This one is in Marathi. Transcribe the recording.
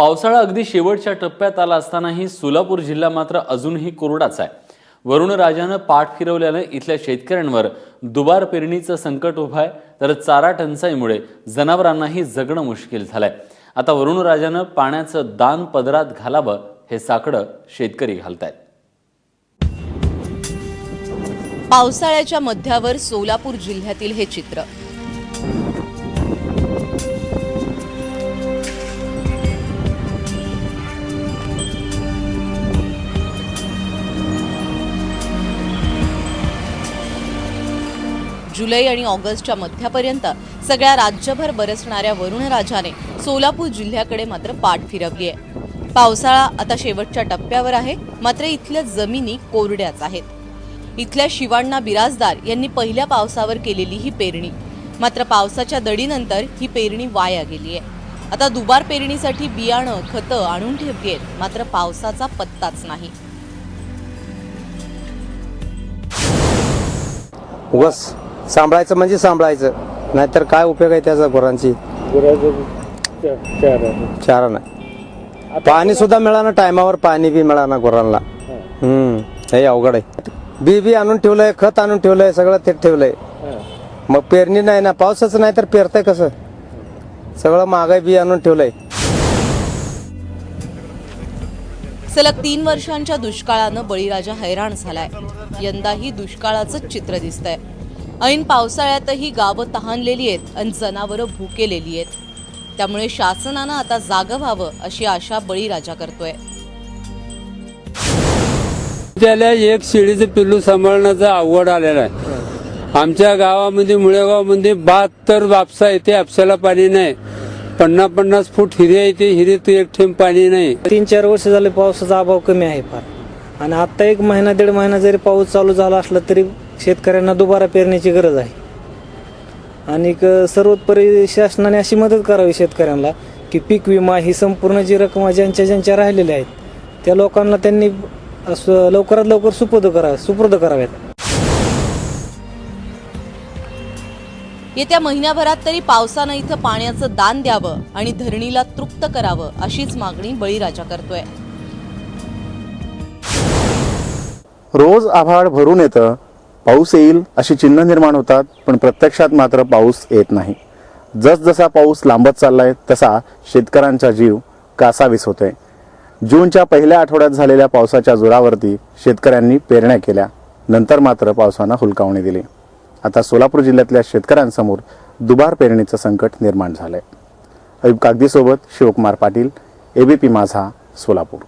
पावसाळा अगदी शेवटच्या टप्प्यात आला असतानाही सोलापूर जिल्हा मात्र अजूनही कोरडाच आहे. वरुण राजानं पाठ फिरवल्यानं इथल्या शेतकऱ्यांवर दुबार पेरणीचं संकट उभं आहे तर चारा टंचाईमुळे जनावरांनाही जगणं मुश्किल झालंय. आता वरुण राजानं पाण्याचं दान पदरात घालावं हे साकडं शेतकरी घालतायत. पावसाळ्याच्या मध्यावर सोलापूर जिल्ह्यातील हे चित्र. जुलै आणि ऑगस्टच्या मध्यापर्यंत सगळ्या राज्यभर बरसणाऱ्या वरुणराजाने सोलापूर जिल्ह्याकडे मात्र पाठ फिरवली आहे पावसाळा आता शेवटच्या टप्प्यावर आहे मात्र इथल्या जमिनी कोरड्याच आहेत. इथल्या शिवाण्णा बिराजदार यांनी पहिल्या पावसावर केलेली ही पेरणी. मात्र पावसाच्या दडीनंतर ही पेरणी वाया गेली आहे आता दुबार पेरणीसाठी बियाणं खतं आणून ठेवली आहेत मात्र पावसाचा पत्ताच नाही. उगस सांभाळायचं म्हणजे सांभाळायचं. नाहीतर काय उपयोग आहे त्याचा गुरांची चारा नाही. पाणी सुद्धा मिळाना टायमावर पाणी बी मिळाना गुरांना हम्म हे अवघड आहे. बी बी आणून ठेवलंय खत आणून ठेवलंय सगळं ते ठेवलंय. मग पेरणी नाही ना पावसाच नाही तर पेरतंय कसं? सगळं महागाई बी आणून ठेवलंय. सलग तीन वर्षांच्या दुष्काळानं बळीराजा हैराण झालाय. यंदाही दुष्काळाचंच चित्र दिसतंय. ऐन पावसाळ्यातही गावं तहानलेली आहेत आणि जनावरं भुकेलेली आहेत. त्यामुळे शासनानं आता जागं व्हावं अशी आशा बळीराजा करतोय. त्याला एक शेळीचं पिल्लू सांभाळण्याचं अवघड आलेलं आहे. आमच्या गावामध्ये मुळेगावमध्ये बहात्तर बापसा येते आपसाला पाणी नाही. पन्नास पन्नास फूट हिरे येते हिरेत एक थेंब पाणी नाही. तीन चार वर्ष झाले पावसाचा अभाव कमी आहे फार. आणि आता एक महिना दीड महिना जरी पाऊस चालू झाला असला तरी शेतकऱ्यांना दुबारा पेरण्याची गरज आहे. आणि सर्वोपरी शासनाने अशी मदत करावी शेतकऱ्यांना की पीक विमा ही संपूर्ण जी रक्कम ज्यांच्या ज्यांच्या राहिलेल्या आहेत त्या लोकांना त्यांनी लवकरात लवकर सुपूर्द करा सुपूर्द कराव्यात. येत्या महिन्याभरात तरी पावसानं इथं पाण्याचं दान द्यावं आणि धरणीला तृप्त करावं अशीच मागणी बळीराजा करतोय. रोज आभाळ भरून येतं पाऊस येईल अशी चिन्ह निर्माण होतात पण प्रत्यक्षात मात्र पाऊस येत नाही. जसजसा पाऊस लांबत चाललाय तसा शेतकऱ्यांचा जीव कासावीस होतोय. जूनच्या पहिल्या आठवड्यात झालेल्या पावसाच्या जोरावरती शेतकऱ्यांनी पेरण्या केल्या. नंतर मात्र पावसानं हुलकावणी दिली. आता सोलापूर जिल्ह्यातल्या शेतकऱ्यांसमोर दुबार पेरणीचं संकट निर्माण झालंय. अयुब कागदीसोबत शिवकुमार पाटील एबीपी माझा सोलापूर.